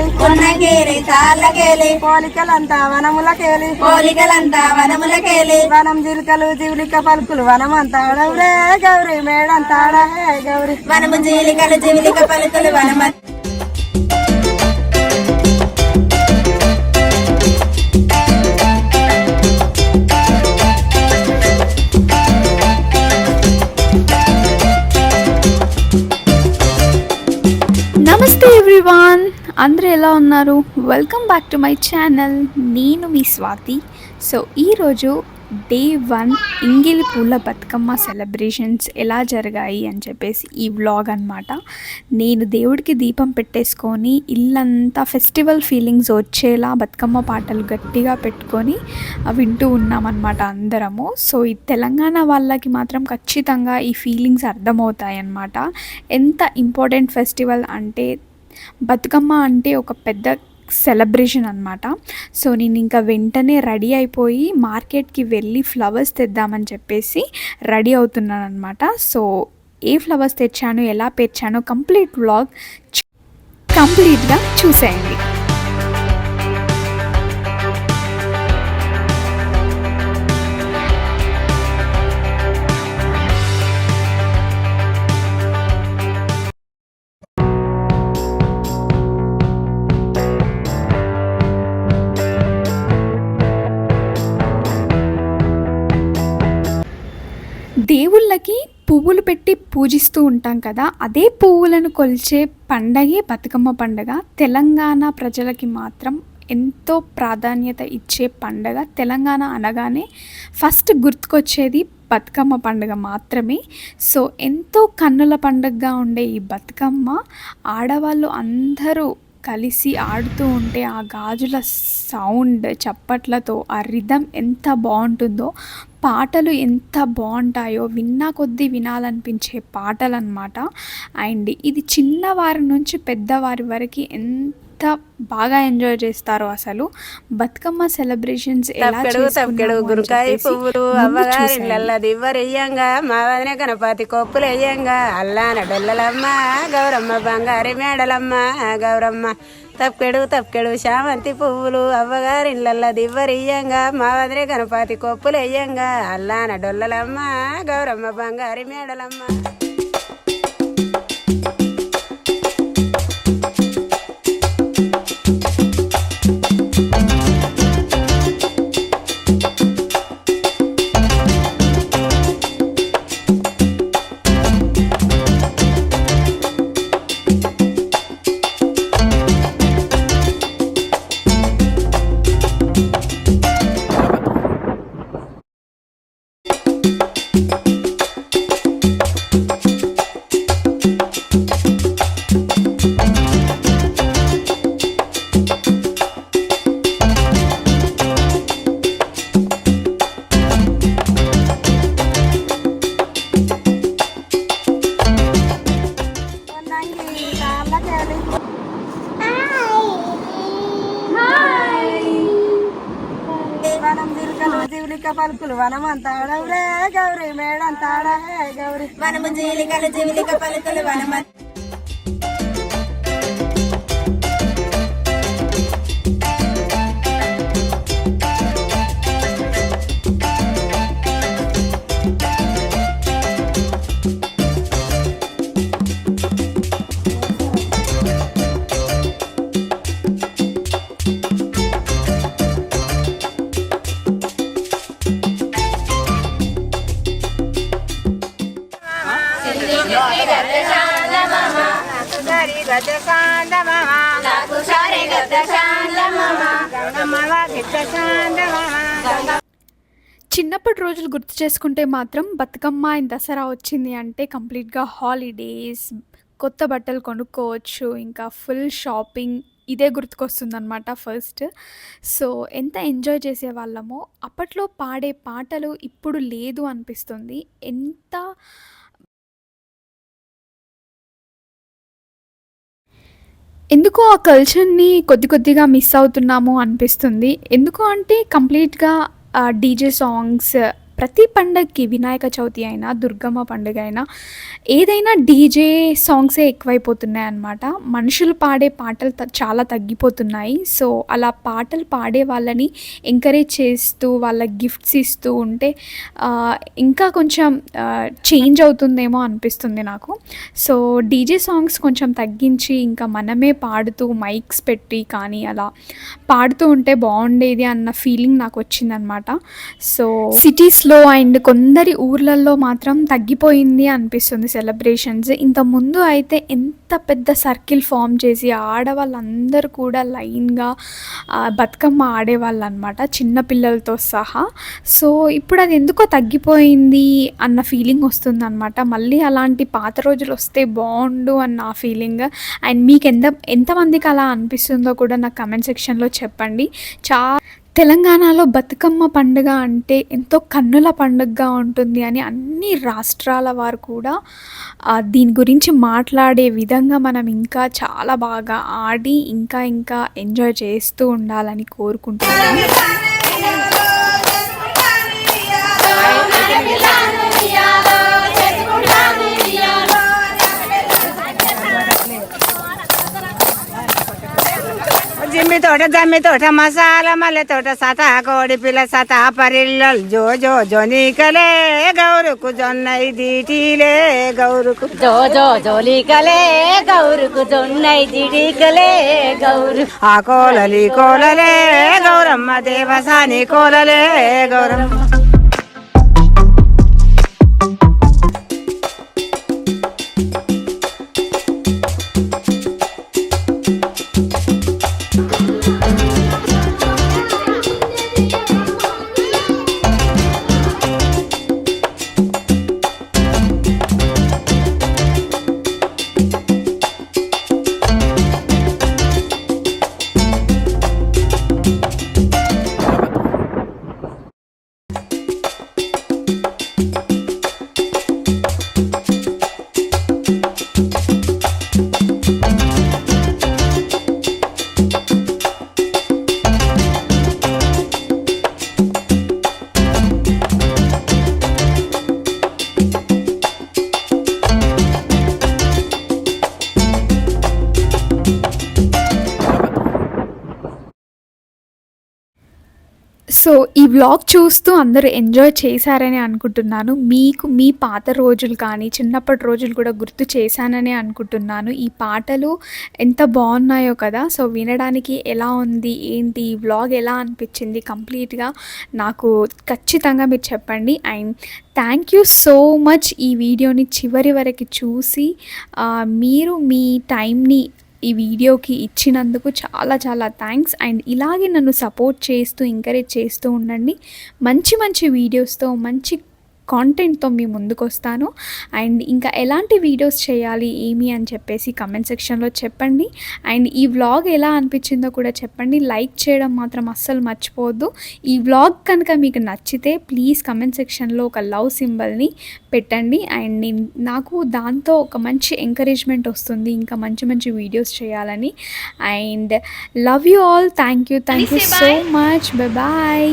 ఉన్నకేలి తాళ్ళకేలి పోలికలంతా వనములకేలి. పోలికలంతా వనములకేలి. వనం జిలుకలు జీవులిక పలుకులు వనమంతా ఆడవురే గౌరీ మేడంతా ఆడహే గౌరీ. వనము జీలికలు జీవిలిక పలుకులు వనమ నమస్తే ఎవ్రీవాన్. అందరూ ఎలా ఉన్నారు? Welcome back to my channel నేను మీ స్వాతి. సో ఈరోజు డే వన్ ఇంగిలి పూల బతుకమ్మ సెలబ్రేషన్స్ ఎలా జరిగాయి అని చెప్పేసి ఈ వ్లాగ్ అనమాట నేను దేవుడికి దీపం పెట్టేసుకొని ఇల్లంతా ఫెస్టివల్ ఫీలింగ్స్ వచ్చేలా బతుకమ్మ పాటలు గట్టిగా పెట్టుకొని వింటూ ఉన్నామన్నమాట అందరము. సో ఈ తెలంగాణ వాళ్ళకి మాత్రం ఖచ్చితంగా ఈ ఫీలింగ్స్ అర్థమవుతాయి అన్నమాట ఎంత ఇంపార్టెంట్ ఫెస్టివల్ అంటే బతుకమ్మ అంటే ఒక పెద్ద సెలబ్రేషన్ అనమాట సో నేను ఇంకా వెంటనే రెడీ అయిపోయి మార్కెట్కి వెళ్ళి ఫ్లవర్స్ తెద్దామని చెప్పేసి రెడీ అవుతున్నాను అనమాట సో ఏ ఫ్లవర్స్ తెచ్చాను ఎలా పెంచానో కంప్లీట్ వ్లాగ్ కంప్లీట్గా చూసేయండి. పువ్వులు పెట్టి పూజిస్తూ ఉంటాం కదా అదే పువ్వులను కొలిచే పండగే బతుకమ్మ పండగ. తెలంగాణ ప్రజలకి మాత్రం ఎంతో ప్రాధాన్యత ఇచ్చే పండగ. తెలంగాణ అనగానే ఫస్ట్ గుర్తుకొచ్చేది బతుకమ్మ పండుగ మాత్రమే. సో ఎంతో కన్నుల పండుగగా ఉండే ఈ బతుకమ్మ ఆడవాళ్ళు అందరూ కలిసి ఆడుతూ ఉంటే ఆ గాజుల సౌండ్ చప్పట్లతో ఆ రిధం ఎంత బాగుంటుందో పాటలు ఎంత బాగుంటాయో విన్నా కొద్దీ వినాలనిపించే పాటలు అనమాట అండ్ ఇది చిన్నవారి నుంచి పెద్దవారి వరకు ఎంత బాగా ఎంజాయ్ చేస్తారో అసలు బతుకమ్మ సెలబ్రేషన్స్ ఎలా గురుకాయ పువ్వులు అవ్వగారి దివ్వరెయ్యంగా మా వదిన గణపతి కొప్పులు వెయ్యంగా అల్లాన డొల్లలమ్మ గౌరమ్మ బంగారి మేడలమ్మ గౌరమ్మ తప్పెడు తప్పెడు శామంతి పువ్వులు అవ్వగారి ఇళ్ళ దివ్వరెయ్యంగా మా వదిన గణపతి కొప్పులు వెయ్యంగా అల్లాన డొల్లలమ్మ గౌరమ్మ బంగారి మేడలమ్మ. జిలుకలు జీవులిక పలుకులు. వనమంతా ఆడవురే గౌరీ మేడంతా ఆడహే గౌరీ. వనము జీలికలు జీవిలిక పలుకులు వనమంత చిన్నప్పటి రోజులు గుర్తు చేసుకుంటే మాత్రం బతుకమ్మ దసరా వచ్చింది అంటే కంప్లీట్గా హాలిడేస్ కొత్త బట్టలు కొనుక్కోవచ్చు ఇంకా ఫుల్ షాపింగ్ ఇదే గుర్తుకొస్తుందన్నమాట ఫస్ట్. సో ఎంత ఎంజాయ్ చేసేవాళ్ళమో అప్పట్లో పాడే పాటలు ఇప్పుడు లేదు అనిపిస్తుంది. ఎంత ఎందుకో ఆ కల్చర్ని కొద్ది కొద్దిగా మిస్ అవుతున్నాము అనిపిస్తుంది? ఎందుకు అంటే కంప్లీట్గా డీజే సాంగ్స్ ప్రతి పండగకి వినాయక చవితి అయినా దుర్గమ్మ పండుగ అయినా ఏదైనా డీజే సాంగ్సే ఎక్కువైపోతున్నాయి అనమాట మనుషులు పాడే పాటలు చాలా తగ్గిపోతున్నాయి. సో అలా పాటలు పాడే వాళ్ళని ఎంకరేజ్ చేస్తూ వాళ్ళకి గిఫ్ట్స్ ఇస్తూ ఉంటే ఇంకా కొంచెం చేంజ్ అవుతుందేమో అనిపిస్తుంది నాకు. సో డీజే సాంగ్స్ కొంచెం తగ్గించి ఇంకా మనమే పాడుతూ మైక్స్ పెట్టి కానీ అలా పాడుతూ ఉంటే బాగుండేది అన్న ఫీలింగ్ నాకు వచ్చిందనమాట సో సిటీస్లో అండ్ కొందరి ఊర్లలో మాత్రం తగ్గిపోయింది అనిపిస్తుంది సెలబ్రేషన్స్. ఇంతకుముందు అయితే ఎంత పెద్ద సర్కిల్ ఫామ్ చేసి ఆడవాళ్ళందరూ కూడా లైన్గా బతుకమ్మ ఆడేవాళ్ళు అనమాట చిన్నపిల్లలతో సహా. సో ఇప్పుడు అది ఎందుకో తగ్గిపోయింది అన్న ఫీలింగ్ వస్తుంది అనమాట మళ్ళీ అలాంటి పాత రోజులు వస్తే బాగుండు అన్న ఆ ఫీలింగ్. అండ్ మీకు ఎంత ఎంతమందికి అలా అనిపిస్తుందో కూడా నాకు కమెంట్ సెక్షన్లో చెప్పండి. చా తెలంగాణలో బతుకమ్మ పండుగ అంటే ఎంతో కన్నుల పండుగగా ఉంటుంది అని అన్ని రాష్ట్రాల వారు కూడా దీని గురించి మాట్లాడే విధంగా మనం ఇంకా చాలా బాగా ఆడి ఇంకా ఇంకా ఎంజాయ్ చేస్తూ ఉండాలని కోరుకుంటున్నాను జిమ్మి తోట జమ్మి తోట మసాల మల్లె తోట సత కోడి పిల్ల సత పరిల్లలు. జో జో జోనికలే గౌరుకు జొన్నై దీటిలే గౌరుకు. జో జో జోలికలే గౌరుకు జొన్నై జిడికలే గౌరు. ఆ కోలలి కోలలే గౌరమ్మ దేవసాని కోలలే గౌరమ్మ. సో ఈ వ్లాగ్ చూస్తూ అందరూ ఎంజాయ్ చేశారని అనుకుంటున్నాను. మీకు మీ పాత రోజులు కానీ చిన్నప్పటి రోజులు కూడా గుర్తు చేశానని అనుకుంటున్నాను. ఈ పాటలు ఎంత బాగున్నాయో కదా సో వినడానికి ఎలా ఉంది ఏంటి ఈ వ్లాగ్ ఎలా అనిపించింది కంప్లీట్గా నాకు ఖచ్చితంగా మీరు చెప్పండి. And thank you so much ఈ వీడియోని చివరి వరకు చూసి మీరు మీ టైంని ఈ వీడియోకి ఇచ్చినందుకు చాలా చాలా థ్యాంక్స్ అండ్ ఇలాగే నన్ను సపోర్ట్ చేస్తూ ఎంకరేజ్ చేస్తూ ఉండండి. మంచి మంచి వీడియోస్తో మంచి కాంటెంట్తో మీ ముందుకు వస్తాను అండ్ ఇంకా ఎలాంటి వీడియోస్ చేయాలి ఏమి అని చెప్పేసి కమెంట్ సెక్షన్లో చెప్పండి. అండ్ ఈ వ్లాగ్ ఎలా అనిపించిందో కూడా చెప్పండి. లైక్ చేయడం మాత్రం అస్సలు మర్చిపోవద్దు. ఈ వ్లాగ్ కనుక మీకు నచ్చితే ప్లీజ్ కమెంట్ సెక్షన్లో ఒక లవ్ సింబల్ని పెట్టండి. అండ్ నాకు దాంతో ఒక మంచి ఎంకరేజ్మెంట్ వస్తుంది ఇంకా మంచి మంచి వీడియోస్ చేయాలని. And love you all thank you thank you so much bye.